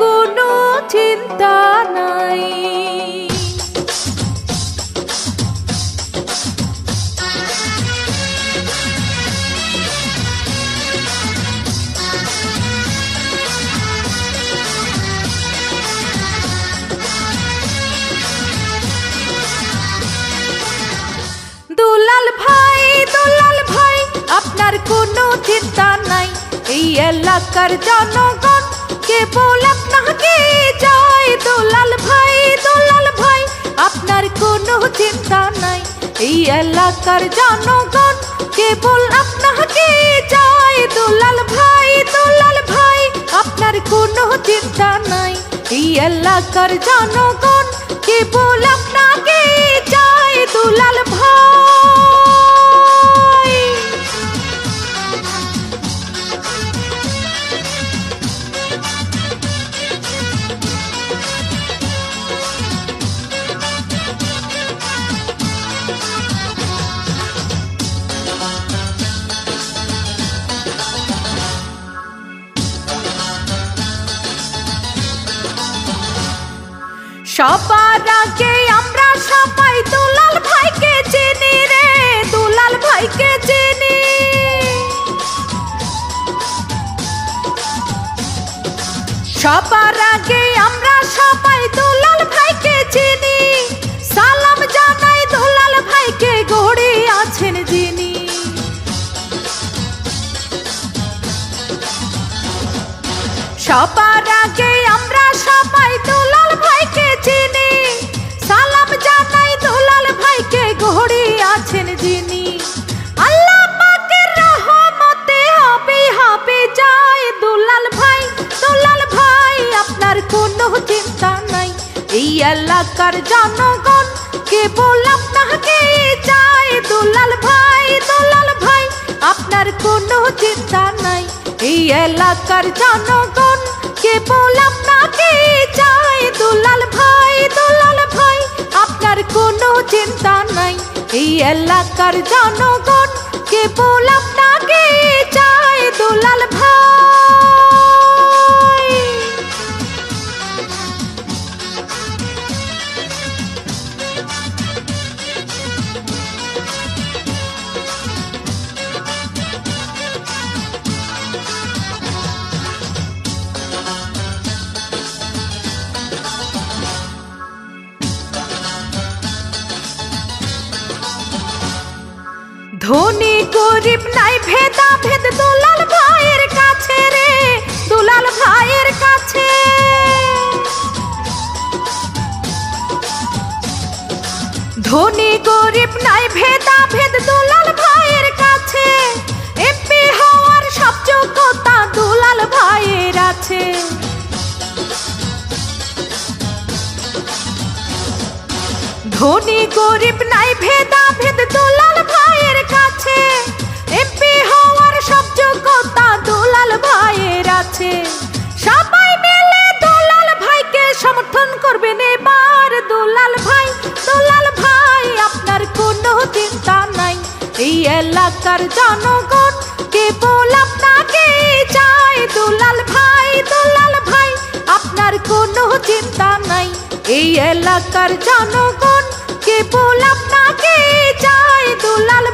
কোনো চিন্তা নাই। দুলাল ভাই দুলাল ভাই আপনার কোনো চিন্তা নাই। এই এলাকার জনগণ কেবল আপনাকে চায় দুলাল ভাই দুলাল ভাই, আপনার কোনো চিন্তা নাই। এই এলাকার জনগণ, কেবল আপনাকে চায় দুলাল ভাই দুলাল ভাই, আপনার কোনো চিন্তা নাই। এই এলাকার জনগণ, কেবল আপনাকে চায় দুলাল ভাই। সবার আগে আমরা সবাই দুলাল ভাইকে চিনি রে, দুলাল ভাইকে চিনি। সবার আগে আমরা সবাই দুলাল ভাইকে চিনি, সালাম জানাই দুলাল ভাইকে গড়ে আছেন যিনি। সবার আগে এলাকার জনগণ কেবল আপনাকে চায় দুলাল ভাই দুলাল ভাই, আপনার কোনো চিন্তা নাই। এই এলাকার জনগণ কেবল আপনাকে চায় দুলাল ভাই দুলাল ভাই, আপনার কোনো চিন্তা নাই। এই এলাকার জনগণ কেবল আপনাকে চায় দুলাল ভাই। ধনী গরিব নাই ভেদা ভেদ দুলাল ভাইয়ের কাছে রে, দুলাল ভাইয়ের কাছে। ধনী গরিব নাই ভেদা ভেদ দুলাল ভাইয়ের কাছে এমপি হওয়ার সব যোগ্যতা দুলাল ভাইয়ের আছে। ধনী গরিব নাই ভেদা ভেদ দুলাল আছে। সবাই মিলে দুলাল ভাইকে সমর্থন করবেন এবার। দুলাল ভাই দুলাল ভাই, আপনার কোনো চিন্তা নাই। এই এলাকার জনগণ কেবল আপনাকে চায়। দুলাল ভাই দুলাল ভাই, আপনার কোনো চিন্তা নাই। এই এলাকার জনগণ কেবল আপনাকে চায়। দুলাল